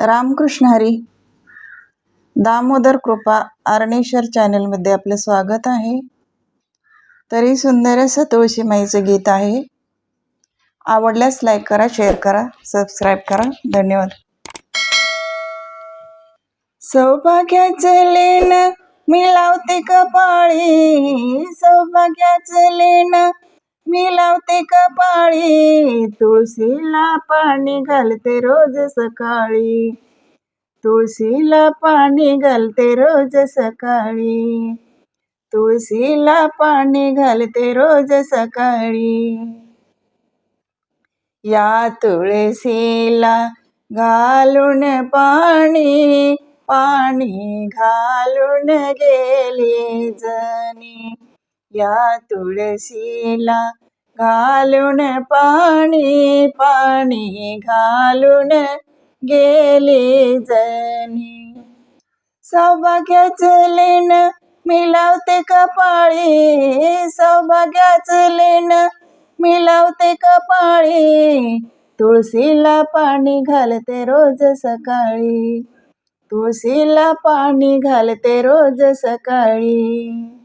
रामकृष्ण हरी. दामोदर कृपा आर्णेश्वर चॅनलमध्ये आपलं स्वागत आहे. तरी सुंदर असं तुळशीमाईचं गीत आहे. आवडल्यास लाईक करा शेअर करा सबस्क्राईब करा. धन्यवाद. सौभाग्याचं लेण मी लावते कपाळी. सौभाग्याचं लेण मी लावते कपाळी तुळशीला पाणी घालते रोज सकाळी. तुळशीला पाणी घालते रोज सकाळी. तुळशीला पाणी घालते रोज सकाळी. या तुळशीला घालून पाणी पाणी घालून गेली जनी. या तुळशीला घालून पाणी पाणी घालून गेली जनी. सौभाग्याचं लेन मिलावते कपाळी सौभाग्याचं लेन मिलावते कपाळी. तुळशीला पाणी घालते रोज सकाळी तुळशीला पाणी घालते रोज सकाळी.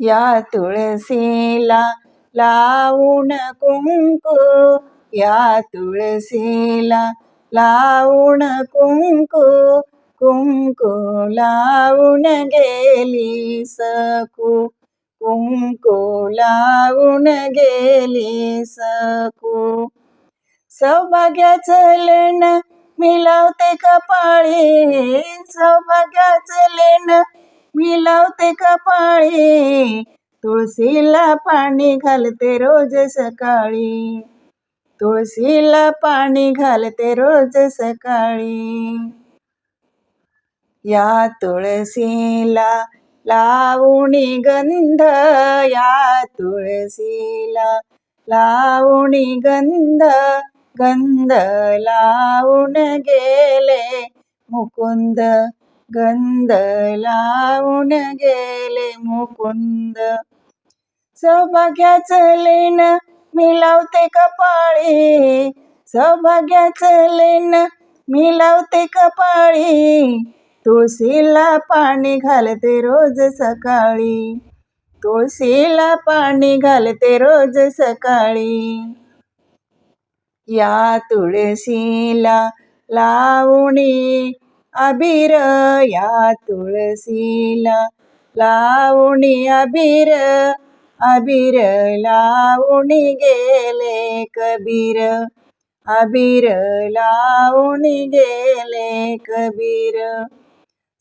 या तुळशीला लावून कुंकू या तुळशीला लावून कुंकू कुंकू लावून गेली सकू कुंकू लावून गेली सकू. सौभाग्याचं लेण मिलावते कपाळी सौभाग्याचं लेण मिलावते कपाळी. तुळशीला पाणी घालते रोज सकाळी. तुळशीला पाणी घालते रोज सकाळी. या तुळशीला लावणी गंध या तुळशीला लावणी गंध गंध लावून गेले मुकुंद. गंध लावून गेले मुकुंद सौभाग्याच लेन मिलावते कपाळी सौभाग्याच लेन मिलावते कपाळी तुळशीला पाणी घालते रोज सकाळी तुळशीला पाणी घालते रोज सकाळी या तुळशीला लावणी अबीर या तुळशीला लावणी अबीर अबीर लावणी गेले कबीर अबीर लावणी गेले कबीर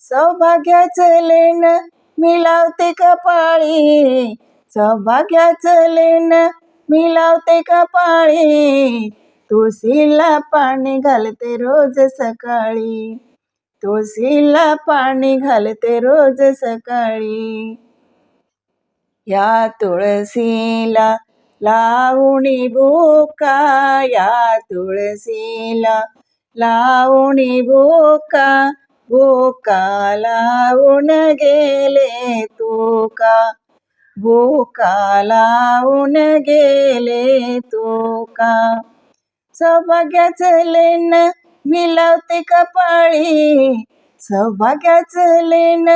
सौभाग्याचं लेन मिलावते कपाळी सौभाग्याचं लेन मिलावते कपाळी तुळशीला पाणी घालते रोज सकाळी तुळशीला पाणी घालते रोज सकाळी. या तुळशीला लावणी भोका या तुळशीला लावणी भोका भोका लावून गेले तुका. भोका लावून गेले तुका. सौभाग्याचं लेन मिलावते कपाळी. सौभाग्याचं लेन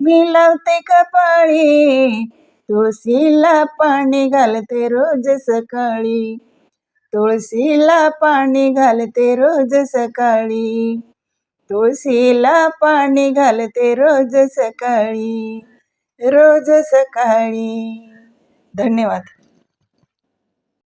मिलावते कपाळी. तुळशीला पाणी घालते रोज सकाळी. तुळशीला पाणी घालते रोज सकाळी. तुळशीला पाणी घालते रोज सकाळी. रोज सकाळी. धन्यवाद.